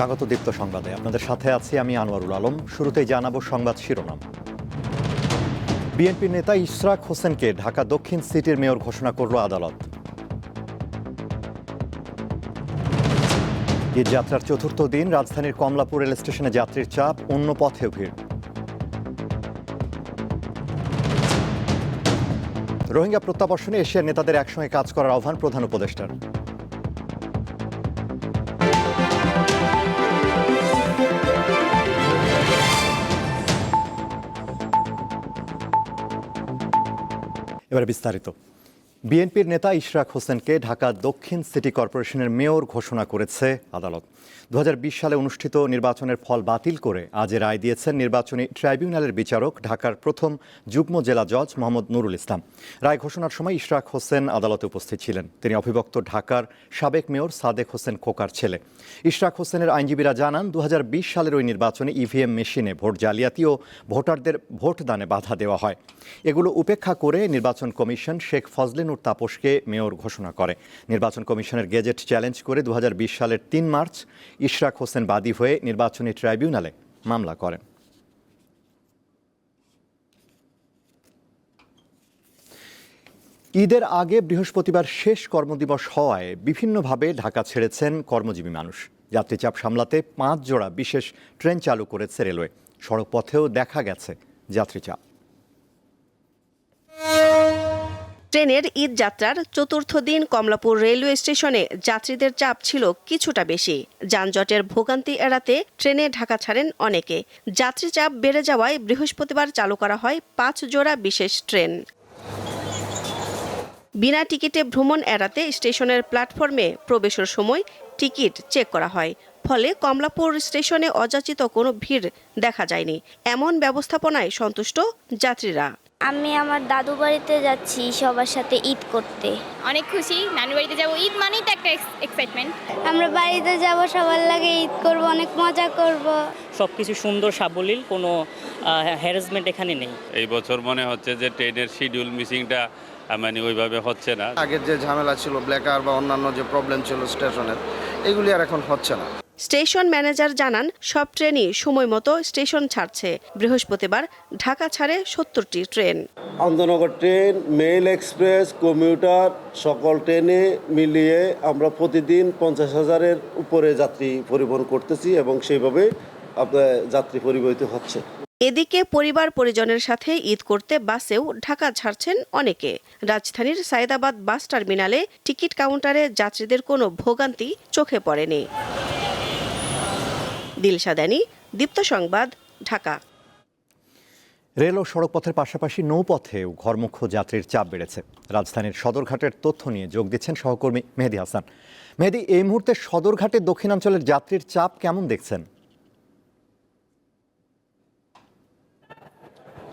স্বাগত দীপ্ত সংবাদে। আপনাদের সাথে আছি আমি আনোয়ারুল আলম। শুরুতেই জানাব সংবাদ শিরোনাম। বিএনপির নেতা ইশরাক হোসেনকে ঢাকা দক্ষিণ সিটির মেয়র ঘোষণা করল আদালত। যাত্রার চতুর্থ দিন রাজধানীর কমলাপুর রেল স্টেশনে যাত্রীর চাপ, অন্য পথেও ভিড়। রোহিঙ্গা প্রত্যাবর্ষণে এশিয়ার নেতাদের একসঙ্গে কাজ করার আহ্বান প্রধান উপদেষ্টার। এবারে বিস্তারিত বিএনপির নেতা ইশরাক হোসেনকে ঢাকা দক্ষিণ সিটি কর্পোরেশনের মেয়র ঘোষণা করেছে আদালত। দু হাজার বিশ সালে অনুষ্ঠিত নির্বাচনের ফল বাতিল করে আজ রায় দিয়েছেন নির্বাচনী ট্রাইব্যুনালের বিচারক ঢাকার প্রথম যুগ্ম জেলা জজ মোহাম্মদ নুরুল ইসলাম। রায় ঘোষণার সময় ইশরাক হোসেন আদালতে উপস্থিত ছিলেন। তিনি অভিভক্ত ঢাকার সাবেক মেয়র সাদেক হোসেন খোকার ছেলে। ইশরাক হোসেনের আইনজীবীরা জানান দু হাজার বিশ সালের ওই নির্বাচনে ইভিএম মেশিনে ভোট জালিয়াতি ও ভোটারদের ভোটদানে বাধা দেওয়া হয়। এগুলো উপেক্ষা করে নির্বাচন কমিশন শেখ ফজলিনুর তাপসকে মেয়র ঘোষণা করে। নির্বাচন কমিশনের গেজেট চ্যালেঞ্জ করে দু হাজার বিশ সালের তিন মার্চ ইশরাক হোসেন বাদী হয়ে নির্বাচনী ট্রাইব্যুনালে মামলা করেন। ঈদের আগে বৃহস্পতিবার শেষ কর্মদিবস হওয়ায় বিভিন্নভাবে ঢাকা ছেড়েছেন কর্মজীবী মানুষ। যাত্রীচাপ সামলাতে পাঁচ জোড়া বিশেষ ট্রেন চালু করেছে রেলওয়ে। সড়কপথেও দেখা গেছে যাত্রীচাপ। ট্রেনের ঈদ যাত্রার চতুর্থ দিন কমলাপুর রেলওয়ে স্টেশনে যাত্রীদের চাপ ছিল কিছুটা বেশি। যানজটের ভোগান্তি এড়াতে ট্রেনে ঢাকা ছাড়েন অনেকে। যাত্রী চাপ বেড়ে যাওয়ায় বৃহস্পতিবার চালু করা হয় পাঁচ জোড়া বিশেষ ট্রেন। বিনা টিকিটে ভ্রমণ এড়াতে স্টেশনের প্ল্যাটফর্মে প্রবেশের সময় টিকিট চেক করা হয়। ফলে কমলাপুর স্টেশনে অযাচিত কোনো ভিড় দেখা যায়নি। এমন ব্যবস্থাপনায় সন্তুষ্ট যাত্রীরা। আমি আমার দাদু বাড়িতে যাচ্ছি সবার সাথে ঈদ করতে। অনেক খুশি নানু বাড়িতে যাব। ঈদ মানেই তো একটা এক্সাইটমেন্ট আমরা বাড়িতে যাব সবার লাগে ঈদ করব অনেক মজা করব। সব কিছু সুন্দর সাবলীল কোনো হ্যারাসমেন্ট এখানে নেই। এই বছর মনে হচ্ছে যে ট্রেনের শিডিউল মিসিংটা মানে ওইভাবে হচ্ছে না। আগের যে ঝামেলা ছিল ব্ল্যাকার বা অন্যান্য যে প্রবলেম ছিল স্টেশনের এগুলি আর এখন হচ্ছে না। স্টেশন ম্যানেজার জানান সব ট্রেনই সময় মতো স্টেশন ছাড়ছে। বৃহস্পতিবার ঢাকা ছাড়ে সত্তরটি ট্রেন। আন্তনগর ট্রেন মেল এক্সপ্রেস কমিউটার সকল ট্রেনে মিলিয়ে আমরা প্রতিদিন পঞ্চাশ হাজারের উপরে যাত্রী পরিবহন করতেছি এবং সেইভাবে আপনার যাত্রী পরিবহিত হচ্ছে। এদিকে পরিবার পরিজনের সাথে ঈদ করতে বাসেও ঢাকা ছাড়ছেন অনেকে। রাজধানীর সায়েদাবাদ বাস টার্মিনালে টিকিট কাউন্টারে যাত্রীদের কোনো ভোগান্তি চোখে পড়েনি। দিলশাদানি দীপ্ত সংবাদ, ঢাকা। রেল ও সড়কপথের পাশাপাশি নৌপথেও ঘরমুখ যাত্রীর চাপ বেড়েছে। রাজধানীর সদরঘাটের তথ্য নিয়ে যোগ দিচ্ছেন সহকর্মী মেহেদি হাসান। মেহেদি, এই মুহূর্তে সদরঘাটের দক্ষিণাঞ্চলের যাত্রীর চাপ কেমন দেখছেন?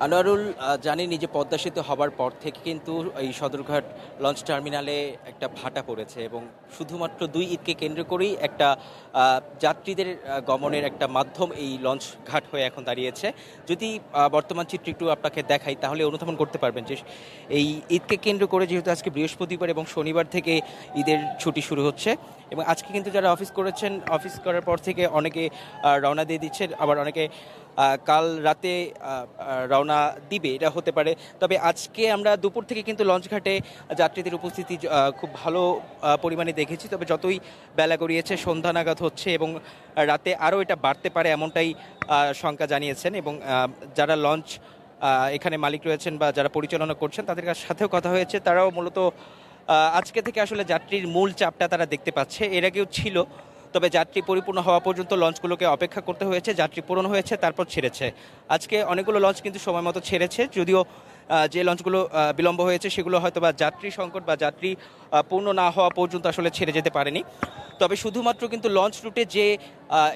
আনোয়ারুল জানেন যে পদ্মা সেতু হবার পর থেকে কিন্তু এই সদরঘাট লঞ্চ টার্মিনালে একটা ভাটা পড়েছে এবং শুধুমাত্র দুই ঈদকে কেন্দ্র করেই একটা যাত্রীদের গমনের একটা মাধ্যম এই লঞ্চ ঘাট হয়ে এখন দাঁড়িয়েছে। যদি বর্তমান চিত্র একটু আপনাকে দেখাই, তাহলে অনুধাবন করতে পারবেন যে এই ঈদকে কেন্দ্র করে যেহেতু আজকে বৃহস্পতিবার এবং শনিবার থেকে ঈদের ছুটি শুরু হচ্ছে এবং আজকে কিন্তু যারা অফিস করেছেন, অফিস করার পর থেকে অনেকে রওনা দিয়ে দিচ্ছেন, আবার অনেকে কাল রাতে রওনা দিবে, এটা হতে পারে। তবে আজকে আমরা দুপুর থেকে কিন্তু লঞ্চ ঘাটে যাত্রীদের উপস্থিতি খুব ভালো পরিমাণে দেখেছি। তবে যতই বেলা গড়িয়েছে, সন্ধ্যা নাগাদ হচ্ছে এবং রাতে আরও এটা বাড়তে পারে এমনটাই শঙ্কা জানিয়েছেন এবং যারা লঞ্চ এখানে মালিক রয়েছেন বা যারা পরিচালনা করছেন, তাদের সাথেও কথা হয়েছে। তারাও মূলত আজকে থেকে আসলে যাত্রীর মূল চাপটা তারা দেখতে পাচ্ছে। এর আগেও ছিল তবে যাত্রী পরিপূর্ণ হওয়া পর্যন্ত লঞ্চগুলোকে অপেক্ষা করতে হয়েছে, যাত্রী পূরণ হয়েছে, তারপর ছেড়েছে। আজকে অনেকগুলো লঞ্চ কিন্তু সময় মতো ছেড়েছে, যদিও যে লঞ্চগুলো বিলম্ব হয়েছে সেগুলো হয়তো বা যাত্রী সংকট বা যাত্রী পূর্ণ না হওয়া পর্যন্ত আসলে ছেড়ে যেতে পারেনি। তবে শুধুমাত্র কিন্তু লঞ্চ রুটে যে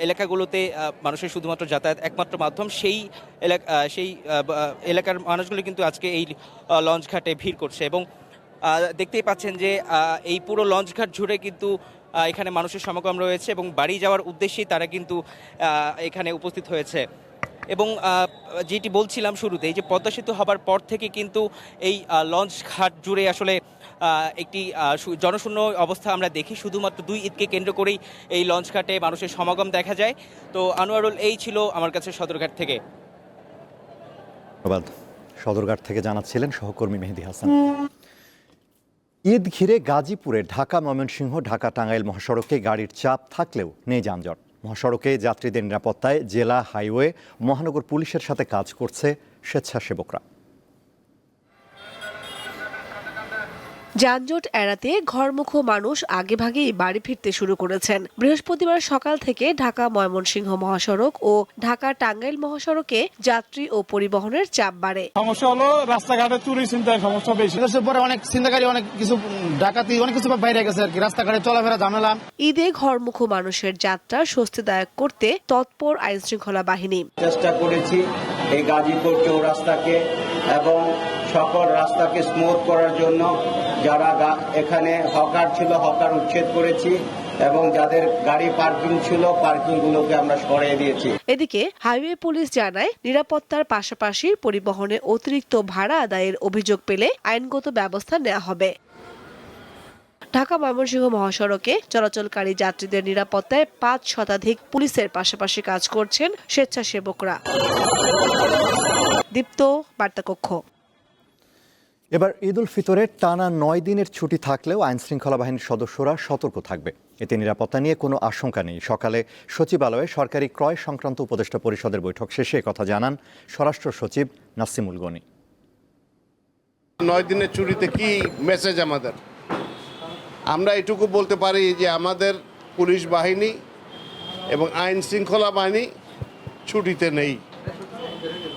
এলাকাগুলোতে মানুষের শুধুমাত্র যাতায়াত একমাত্র মাধ্যম, সেই এলাকা সেই এলাকার মানুষগুলো কিন্তু আজকে এই লঞ্চ ঘাটে ভিড় করছে। এবং দেখতেই পাচ্ছেন যে এই পুরো লঞ্চ ঘাট জুড়ে কিন্তু এখানে মানুষের সমাগম রয়েছে এবং বাড়ি যাওয়ার উদ্দেশ্যেই তারা কিন্তু এখানে উপস্থিত হয়েছে। এবং যেটি বলছিলাম শুরুতে, এই যে পদ্মা সেতু হবার পর থেকে কিন্তু এই লঞ্চ ঘাট জুড়ে আসলে একটি জনশূন্য অবস্থা আমরা দেখি। শুধুমাত্র দুই ঈদকে কেন্দ্র করেই এই লঞ্চ ঘাটে মানুষের সমাগম দেখা যায়। তো আনোয়ারুল, এই ছিল আমার কাছে সদরঘাট থেকে। ধন্যবাদ। সদরঘাট থেকে জানাচ্ছিলেন সহকর্মী মেহেদি হাসান। ঈদ ঘিরে গাজীপুরে ঢাকা ময়মনসিংহ, ঢাকা টাঙ্গাইল মহাসড়কে গাড়ির চাপ থাকলেও নেই যানজট। মহাসড়কে যাত্রীদের নিরাপত্তায় জেলা হাইওয়ে, মহানগর পুলিশের সাথে কাজ করছে স্বেচ্ছাসেবকরা। যানজট এড়াতে ঘরমুখো মানুষ আগেভাগেই বাড়ি ফিরতে শুরু করেছেন। বৃহস্পতিবার সকাল থেকে ঢাকা ময়মনসিংহ মহাসড়ক ও ঢাকা টাঙ্গাইল মহাসড়কে যাত্রী ও পরিবহনের চাপ বাড়ে। সমস্যা হলো রাস্তাঘাটে চুরি চিন্তায় সমস্যা বেশি। পরে অনেক চিন্তাকারী অনেক কিছু ডাকাতি অনেক কিছু বাইরে গেছে আর কি। রাস্তাঘাটে চলাফেরা ঝামেলা। ঈদে ঘরমুখো মানুষের যাত্রা স্বস্তিদায়ক করতে তৎপর আইনশৃঙ্খলা বাহিনী। চেষ্টা করেছি এই গাজীপুর চৌরাস্তাকে এবং সকল রাস্তাকে স্মুথ করার জন্য যারা এখানে হকার ছিল, হকার উচ্ছেদ করেছি এবং যাদের গাড়ি পার্কিং ছিল পার্কিংগুলোকে আমরা সরিয়ে দিয়েছি। এদিকে হাইওয়ে পুলিশ জানায়, নিরাপত্তার পাশাপাশি পরিবহনে অতিরিক্ত ভাড়া আদায়ের অভিযোগ পেলে আইনগত ব্যবস্থা নেওয়া হবে। ঢাকা ময়মনসিংহ মহাসড়কে চলাচলকারী যাত্রীদের নিরাপত্তায় পাঁচ শতাধিক পুলিশের পাশাপাশি কাজ করছেন স্বেচ্ছাসেবকরা। দীপ্ত, বার্তাকক্ষ। এবার ঈদ উল ফিতরের টানা নয় দিনের ছুটি থাকলেও আইন শৃঙ্খলা বাহিনীর সদস্যরা সতর্ক থাকবে। এতে নিরাপত্তা নিয়ে কোনো আশঙ্কা নেই। সকালে সচিবালয়ে সরকারি ক্রয় সংক্রান্ত উপদেষ্টা পরিষদের বৈঠক শেষে কথা জানান স্বরাষ্ট্র সচিব নাসিমুল গনি। নয় দিনের ছুটিতে কি মেসেজ আমাদের? আমরা এটুকু বলতে পারি যে আমাদের পুলিশ বাহিনী এবং আইন শৃঙ্খলা বাহিনী ছুটিতে নেই।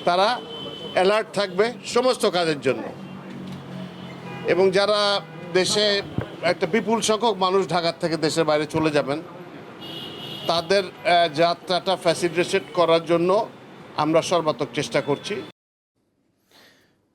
তারা অ্যালার্ট থাকবে সমস্ত কাজের জন্য। এবং যারা দেশে একটা বিপুল সংখ্যক মানুষ ঢাকার থেকে দেশের বাইরে চলে যাবেন, তাদের যাত্রাটা ফ্যাসিলিটেট করার জন্য আমরা সর্বাত্মক চেষ্টা করছি।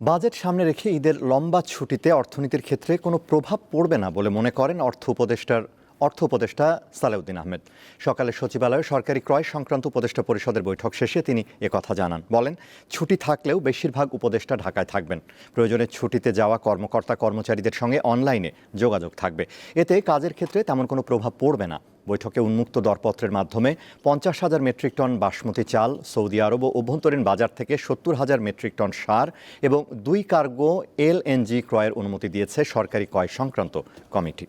বাজেট সামনে রেখে ঈদের লম্বা ছুটিতে অর্থনীতির ক্ষেত্রে কোনো প্রভাব পড়বে না বলে মনে করেন অর্থ উপদেষ্টার অর্থ উপদেষ্টা সালেউদ্দিন আহমেদ। সকালে সচিবালয়ে সরকারি ক্রয় সংক্রান্ত উপদেষ্টা পরিষদের বৈঠক শেষে তিনি কথা জানান। বলেন, ছুটি থাকলেও বেশিরভাগ উপদেষ্টা ঢাকায় থাকবেন। প্রয়োজনে ছুটিতে যাওয়া কর্মকর্তা কর্মচারীদের সঙ্গে অনলাইনে যোগাযোগ থাকবে। এতে কাজের ক্ষেত্রে তেমন কোনো প্রভাব পড়বে না। বৈঠকে উন্মুক্ত দরপত্রের মাধ্যমে পঞ্চাশ হাজার মেট্রিক টন বাসমতি চাল, সৌদি আরব ও অভ্যন্তরীণ বাজার থেকে সত্তর হাজার মেট্রিক টন সার এবং দুই কার্গো এলএনজি ক্রয়ের অনুমতি দিয়েছে সরকারি ক্রয় সংক্রান্ত কমিটি।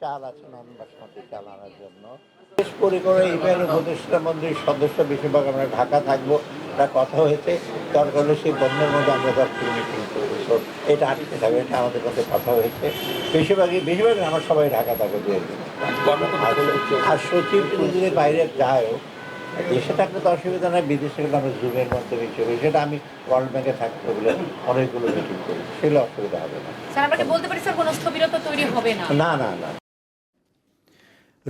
চাল আছে নন বাসমতি চাল আনার জন্য। বিশেষ করে করে ইমেল উপদেষ্টা মন্ত্রীর সদস্য বেশিরভাগ আমরা ঢাকা থাকব। একটা কথা হয়েছে দরকার হলে সেই বন্ধের মধ্যে আমরা দশ মিটিং করব। এটা আটকে থাকবে এটা আমাদের মধ্যে কথা হয়েছে। বেশিরভাগই বেশিরভাগ না, আমরা সবাই ঢাকা থাকব দু আর- সচিব যদি বাইরে যায়ও দেশে থাকলে তো অসুবিধা নাই বিদেশে গেলে আমরা জুমের মাধ্যমে চলি সেটা আমি ওয়ার্ল্ড ব্যাংকে থাকতে বলে অনেকগুলো মিটিং করি সেগুলো অসুবিধা হবে না। স্যার আমরা বলতে পারি স্যার কোনো স্থবিরতা তৈরি হবে না? না না না।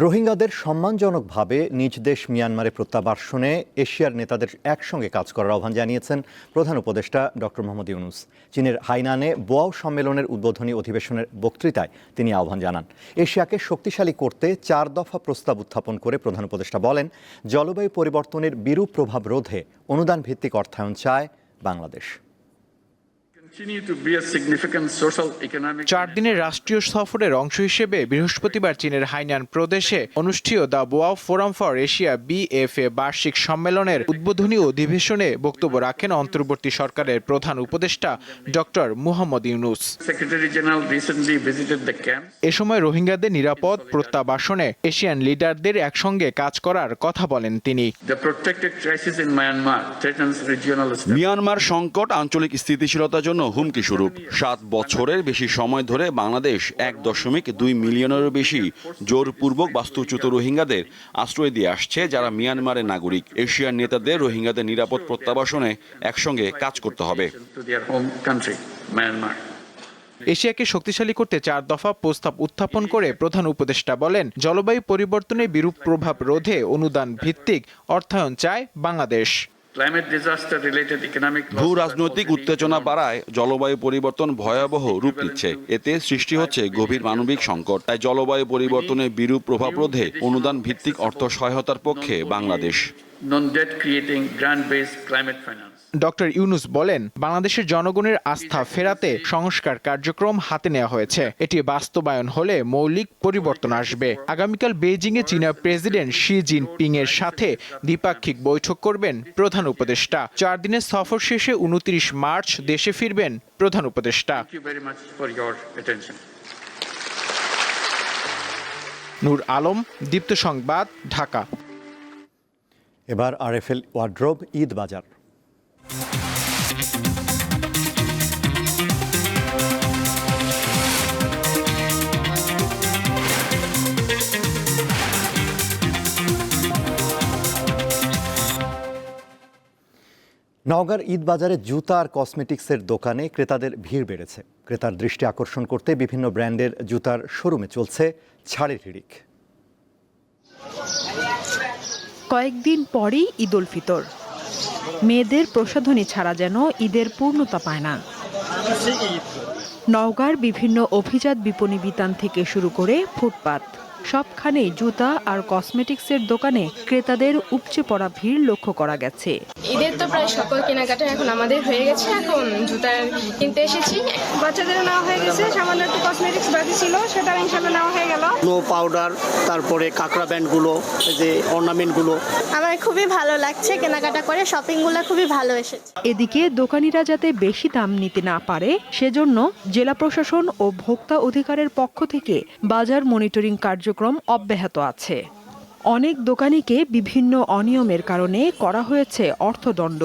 রোহিঙ্গাদের সম্মানজনকভাবে নিজ দেশ মিয়ানমারে প্রত্যাবাসনে এশিয়ার নেতাদের একসঙ্গে কাজ করার আহ্বান জানিয়েছেন প্রধান উপদেষ্টা ডক্টর মোহাম্মদ ইউনুস। চীনের হাইনানে বোয়াও সম্মেলনের উদ্বোধনী অধিবেশনের বক্তৃতায় তিনি আহ্বান জানান। এশিয়াকে শক্তিশালী করতে চার দফা প্রস্তাব উত্থাপন করে প্রধান উপদেষ্টা বলেন, জলবায়ু পরিবর্তনের বিরূপ প্রভাব রোধে অনুদান ভিত্তিক অর্থায়ন চায় বাংলাদেশ। চার দিনের রাষ্ট্রীয় সফরের অংশ হিসেবে বৃহস্পতিবার চীনের হাইনান প্রদেশে অনুষ্ঠিত the Boao forum for Asia BFA বার্ষিক সম্মেলনের উদ্বোধনী অধিবেশনে বক্তব্য রাখেন অন্তর্বর্তী সরকারের প্রধান উপদেষ্টা ডক্টর মুহাম্মদ ইউনুস। এ সময় রোহিঙ্গাদের নিরাপদ প্রত্যাবাসনে এশিয়ান লিডারদের একসঙ্গে কাজ করার কথা বলেন তিনি। মিয়ানমার সংকট আঞ্চলিক স্থিতিশীলতার জন্য হুমকি স্বরূপ। সাত বছরের বেশি সময় ধরে বাংলাদেশ এক দশমিক দুই মিলিয়নেরও বেশি জোরপূর্বক বাস্তুচ্যুত রোহিঙ্গাদের আশ্রয় দিয়ে আসছে, যারা মিয়ানমারের নাগরিক। এশিয়ার নেতাদের রোহিঙ্গাদের নিরাপদ প্রত্যাবাসনে একসঙ্গে কাজ করতে হবে। এশিয়াকে শক্তিশালী করতে চার দফা প্রস্তাব উত্থাপন করে প্রধান উপদেষ্টা বলেন, জলবায়ু পরিবর্তনের বিরূপ প্রভাব রোধে অনুদান ভিত্তিক অর্থায়ন চায় বাংলাদেশ। ভূ রাজনৈতিক উত্তেজনা বাড়ায় জলবায়ু পরিবর্তন ভয়াবহ রূপ নিচ্ছে। এতে সৃষ্টি হচ্ছে গভীর মানবিক সংকট। তাই জলবায়ু পরিবর্তনের বিরূপ প্রভাব রোধে অনুদান ভিত্তিক অর্থ সহায়তার পক্ষে Bangladesh. Non-debt creating grant-based climate finance. Doctor Yunus বলেন বাংলাদেশের জনগণের আস্থা ফেরাতে সংস্কার কার্যক্রম হাতে নেওয়া হয়েছে। এটি বাস্তবায়ন হলে মৌলিক পরিবর্তন আসবে। আগামীকাল বেইজিংয়ে চীনা প্রেসিডেন্ট শি জিনপিং এর সাথে দ্বিপাক্ষিক বৈঠক করবেন প্রধান উপদেষ্টা। চার দিনের সফর শেষে উনত্রিশ মার্চ দেশে ফিরবেন প্রধান উপদেষ্টা. নূর আলম দীপ্ত সংবাদ ঢাকা। এবার আরএফএল ওয়ার্ড্রোব ঈদ বাজার নওগাঁর ঈদ বাজারে জুতা আর কসমেটিক্সের দোকানে ক্রেতাদের ভিড় বেড়েছে। ক্রেতার দৃষ্টি আকর্ষণ করতে বিভিন্ন ব্র্যান্ডের জুতার শোরুমে চলছে ছাড়ের হিড়িক। কয়েকদিন পরেই ঈদ উল ফিতর। মেয়েদের প্রসাধনী ছাড়া যেন ঈদের পূর্ণতা পায় না। নওগাঁর বিভিন্ন অভিজাত বিপণী বিতান থেকে শুরু করে ফুটপাত। সবখানেই জুতা আর কসমেটিক্সের দোকানে ক্রেতাদের উপচে পড়া ভিড় লক্ষ্য করা গেছে। ঈদের তো প্রায় সকল কেনাকাটা এখন আমাদের হয়ে গেছে। এখন জুতা কিনতে এসেছি। বাচ্চাদের নেওয়া হয়ে গেছে। সামান্য একটু কসমেটিক্স বাকি ছিল সেটা ইনশাল্লাহ নেওয়া হয়ে গেল। নো পাউডার তারপরে কাঁকড়া ব্যান্ডগুলো এই যে অর্নামেন্টগুলো আমার খুবই ভালো লাগছে কেনাকাটা করে শপিংগুলো খুবই ভালো এসেছে। এদিকে দোকানিরা যাতে বেশি দাম নিতে না পারে সেজন্য জেলা প্রশাসন ও ভোক্তা অধিকারের পক্ষ থেকে বাজার মনিটরিং কার্যক্রম অব্যাহত আছে। অনেক দোকানিকে বিভিন্ন অনিয়মের কারণে করা হয়েছে অর্থদণ্ড।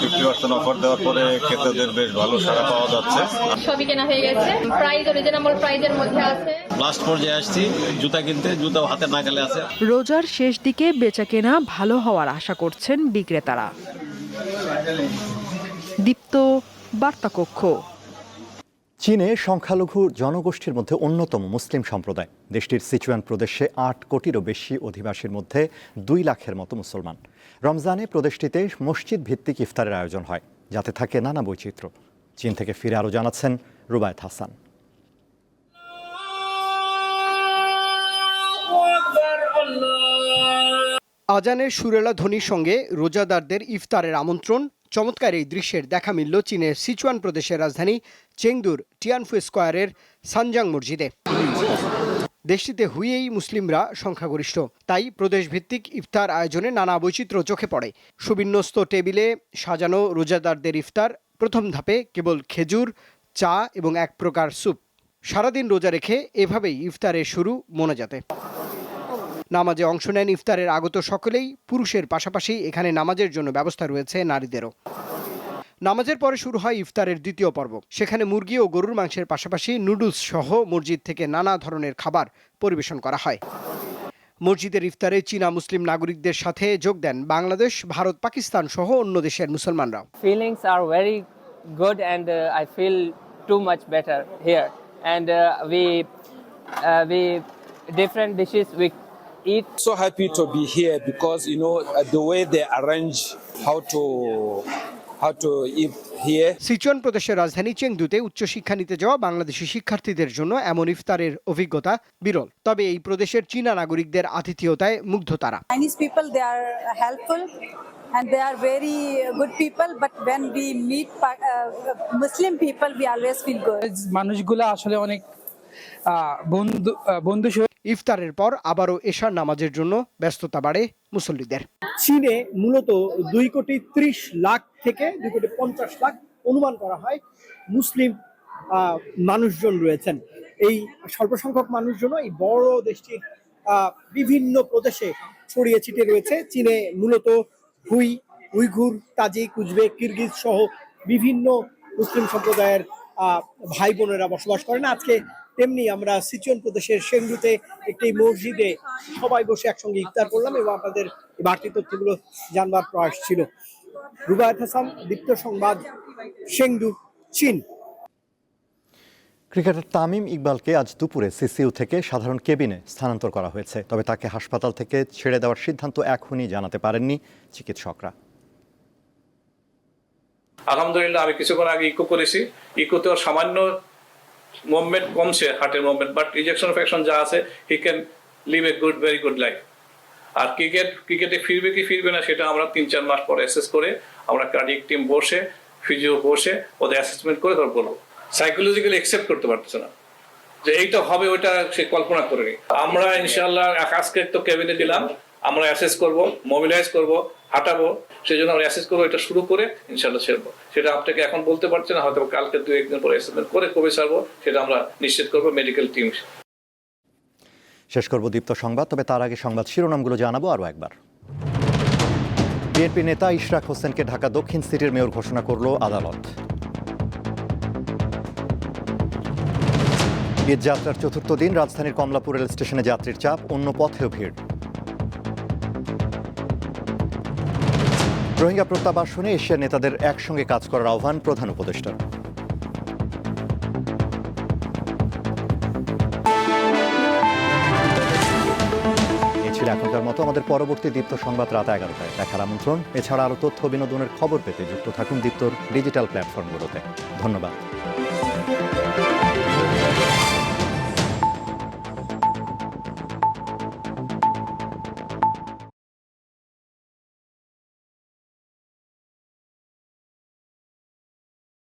ফিফটি পার্সেন্ট অফার দেওয়ার পরে ক্রেতাদের বেশ ভালো সাড়া পাওয়া যাচ্ছে। সবই কেনা হয়ে গেছে। প্রাইস রিজনেবল প্রাইজের মধ্যে আছে। লাস্ট পর্যায়ে আসছি জুতা কিনতে জুতা হাতে না গেলে আছে। রোজার শেষ দিকে বেচাকেনা ভালো হওয়ার আশা করছেন বিক্রেতারা। দীপ্ত বার্তাকক্ষ। চীনে সংখ্যালঘু জনগোষ্ঠীর মধ্যে অন্যতম মুসলিম সম্প্রদায়। দেশটির সিচুয়ান প্রদেশে আট কোটিরও বেশি অধিবাসীর মধ্যে দুই লাখের মতো মুসলমান। রমজানে প্রদেশটিতে মসজিদ ভিত্তিক ইফতারের আয়োজন হয়, যাতে থাকে নানা বৈচিত্র্য। চীন থেকে ফিরে আরও জানাচ্ছেন রুবায়ত হাসান। আজানের সুরেলা ধ্বনির সঙ্গে রোজাদারদের ইফতারের আমন্ত্রণ চমৎকার এই দৃশ্যের দেখা মিলল চীনের সিচুয়ান প্রদেশের রাজধানী চেংদুর, টিয়ানফু স্কোয়ারের সানজাং মসজিদে। দেশটিতে হুইয়েই মুসলিমরা সংখ্যাগরিষ্ঠ। তাই প্রদেশভিত্তিক ইফতার আয়োজনে নানা বৈচিত্র্য চোখে পড়ে। সুবিন্যস্ত টেবিলে সাজানো রোজাদারদের ইফতার, প্রথম ধাপে কেবল খেজুর, চা এবং এক প্রকার স্যুপ। সারাদিন রোজা রেখে এভাবেই ইফতারের শুরু মোনাজাতে। নামাজে অংশ নেন ইফতারের আগত সকলেই পুরুষের পাশাপাশি এখানে নামাজের জন্য ব্যবস্থা রয়েছে নারীদেরও। নামাজের পরে শুরু হয় ইফতারের দ্বিতীয় পর্ব। সেখানে মুরগি ও গরুর মাংসের পাশাপাশি নুডলস সহ মসজিদ থেকে নানা ধরনের খাবার পরিবেশন করা হয়। মসজিদের ইফতারে চীনা মুসলিম নাগরিকদের সাথে যোগ দেন বাংলাদেশ ভারত পাকিস্তান সহ অন্য দেশের মুসলমানরাও। Feelings are very good and uh, I feel too much better here. And uh, we uh, we eat. So happy to be here because you know uh, the way they arrange how to how to eat here. Sichuan প্রদেশের রাজধানী চেংদুতে উচ্চশিক্ষা নিতে যাওয়া বাংলাদেশি শিক্ষার্থীদের জন্য এমন ইফতারের অভিজ্ঞতা বিরল তবে এই প্রদেশের চীনা নাগরিকদের আতিথেয়তায় মুগ্ধ তারা Chinese people, they are helpful and they are very good people. But when we meet uh, Muslim people, we always feel good. মানুষগুলো আসলে অনেক বন্ধু বন্ধু ইফতারের পর আবারও এশার নামাজের জন্য ব্যস্ততা বাড়ে মুসল্লিদের। চীনে মূলত দুই কোটি ত্রিশ লাখ থেকে দুই কোটি পঞ্চাশ লাখ অনুমান করা হয় মুসলিম মানুষজন রয়েছেন। এই স্বল্প সংখ্যক মানুষজন এই বড় দেশটির বিভিন্ন প্রদেশে ছড়িয়ে ছিটিয়ে রয়েছে। চীনে মূলত Hui, Uyghur, Tajik, Uzbek, Kyrgyz সহ বিভিন্ন মুসলিম সম্প্রদায়ের ভাই বোনেরা বসবাস করেন। আজকে তেমনি আমরা সিচুয়ান প্রদেশের সেঙ্গুতে একটি মসজিদে সবাই বসে একসঙ্গে ইফতার করলাম এবং আপনাদের বাড়তি তথ্যগুলো জানবার প্রয়াস ছিল। রুবায়ত হাসান দীপ্ত সংবাদ সেঙ্গু চীন। ক্রিকেটার তামিম ইকবালকে আজ দুপুরে সিসিইউ থেকে সাধারণ কেবিনে স্থানান্তর করা হয়েছে তবে তাকে হাসপাতাল থেকে ছেড়ে দেওয়ার সিদ্ধান্ত এখনই জানাতে পারেননি চিকিৎসকরা। আলহামদুলিল্লাহ আমি কিছুক্ষণ আগে ইকো করেছি। ইকোতেও সামান্য মুভমেন্ট কমছে হার্টের মুভমেন্ট বাট ইজেকশন ফ্যাকশন যা আছে he can live a good very good life R cricket ক্রিকেটে ফিরবে কি ফিরবে না, সেটা আমরা তিন চার মাস পরে অ্যাসেস করে, আমরা কার্ডিক টিম বসে ফিজিও বসে, ওদের অ্যাসেসমেন্ট করে তারপর বলব। সাইকোলজিক্যালি একসেপ্ট করতে পারতেছে না। যে এইটা হবে, ওইটা সে কল্পনা করেনি। আমরা ইনশাল্লাহ আজকে তো ক্যাবিনে দিলাম। আমরা অ্যাসেস করব মোবিলাইজ করব, হাঁটাবো সেই জন্য আমরা অ্যাসেস করব, এটা শুরু করে ইনশাল্লাহ ছেড়বো। সেটা আপনাকে এখন বলতে পারছি না, হয়তো কালকে দু একদিন পরে অ্যাসেসমেন্ট করে কবে ছাড়বো, সেটা আমরা নিশ্চিত করব মেডিকেল টিম শেষ করব দীপ্ত সংবাদ, তবে তার আগে সংবাদ শিরোনামগুলো জানাব আরও একবার। বিএনপি নেতা ইশরাক হোসেনকে ঢাকা দক্ষিণ সিটির মেয়র ঘোষণা করল আদালত। ঈদ যাত্রার চতুর্থ দিন, রাজধানীর কমলাপুর রেল স্টেশনে যাত্রীর চাপ, অন্য পথেও ভিড়। রোহিঙ্গা প্রত্যাবাসনে এশিয়ার নেতাদের একসঙ্গে কাজ করার আহ্বান প্রধান উপদেষ্টার। ছিল এখনকার মতো। আমাদের পরবর্তী দীপ্ত সংবাদ রাত এগারোটায়। দেখার আমন্ত্রণ। এছাড়া আরও তথ্য বিনোদনের খবর পেতে যুক্ত থাকুন দীপ্তর ডিজিটাল প্ল্যাটফর্মগুলোতে। ধন্যবাদ।